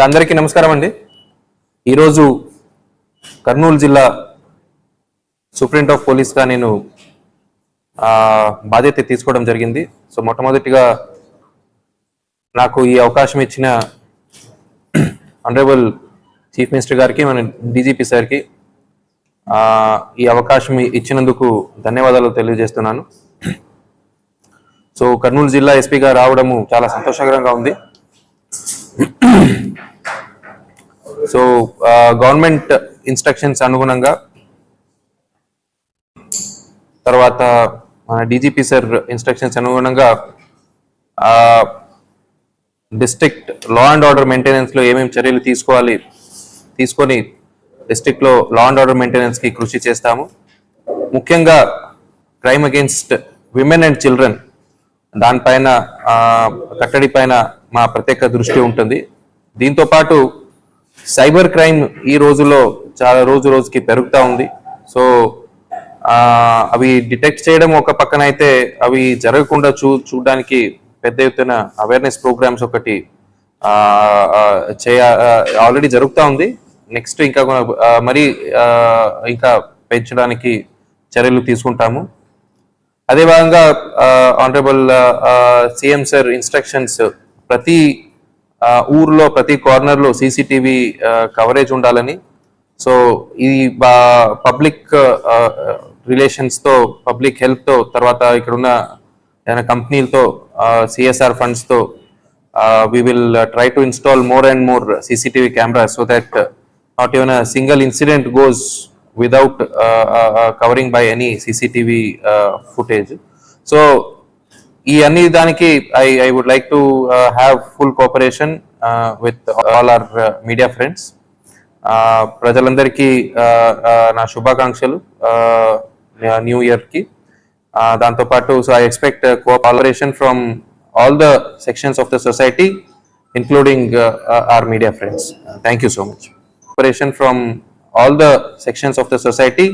అందరికీ నమస్కారం అండి. ఈరోజు కర్నూలు జిల్లా సూపరింట్ ఆఫ్ పోలీస్గా నేను బాధ్యత తీసుకోవడం జరిగింది. సో మొట్టమొదటిగా నాకు ఈ అవకాశం ఇచ్చిన ఆనరేబుల్ చీఫ్ మినిస్టర్ గారికి మన డీజీపీ సార్కి ఈ అవకాశం ఇచ్చినందుకు ధన్యవాదాలు తెలియజేస్తున్నాను. సో కర్నూలు జిల్లా ఎస్పీగా రావడము చాలా సంతోషకరంగా ఉంది. సో గవర్నమెంట్ ఇన్స్ట్రక్షన్స్ అనుగుణంగా తర్వాత మన డీజీపీ సార్ ఇన్స్ట్రక్షన్స్ అనుగుణంగా డిస్ట్రిక్ట్ లా అండ్ ఆర్డర్ మెయింటెనెన్స్లో ఏమేమి చర్యలు తీసుకోవాలి తీసుకొని డిస్ట్రిక్ట్లో లా అండ్ ఆర్డర్ మెయింటెనెన్స్కి కృషి చేస్తాము. ముఖ్యంగా crime against women and children దానిపైన కట్టడి పైన మా ప్రత్యేక దృష్టి ఉంటుంది. దీంతో పాటు సైబర్ క్రైమ్ ఈ రోజుల్లో చాలా రోజు రోజుకి పెరుగుతూ ఉంది. సో అవి డిటెక్ట్ చేయడం ఒక పక్కన అయితే అవి జరగకుండా చూ చూడడానికి పెద్ద ఎత్తున అవేర్నెస్ ప్రోగ్రామ్స్ ఒకటి చేయ ఆల్రెడీ జరుగుతూ ఉంది. నెక్స్ట్ ఇంకా మరి ఇంకా పెంచడానికి చర్యలు తీసుకుంటాము. అదే భాగంగా ఆనరబుల్ సీఎం సార్ ఇన్స్ట్రక్షన్స్ ప్రతి ఊర్లో ప్రతి కార్నర్లో సీసీటీవీ కవరేజ్ ఉండాలని. సో ఇది పబ్లిక్ రిలేషన్స్తో పబ్లిక్ హెల్ప్తో తర్వాత ఇక్కడున్న ఏదైనా కంపెనీలతో CSR ఫండ్స్తో we will try to install more and more CCTV camera so so not even not incident a without uh, uh, uh, covering by any CCTV uh, footage. So, ఈ అన్ని దానికి I I would like to have full cooperation with all our media friends ప్రజలందరికీ uh, uh, నా శుభాకాంక్షలు new ఇయర్కి దాంతోపాటు so I expect cooperation from all the sections of the society including our media friends thank you so much cooperation from all the sections of the society.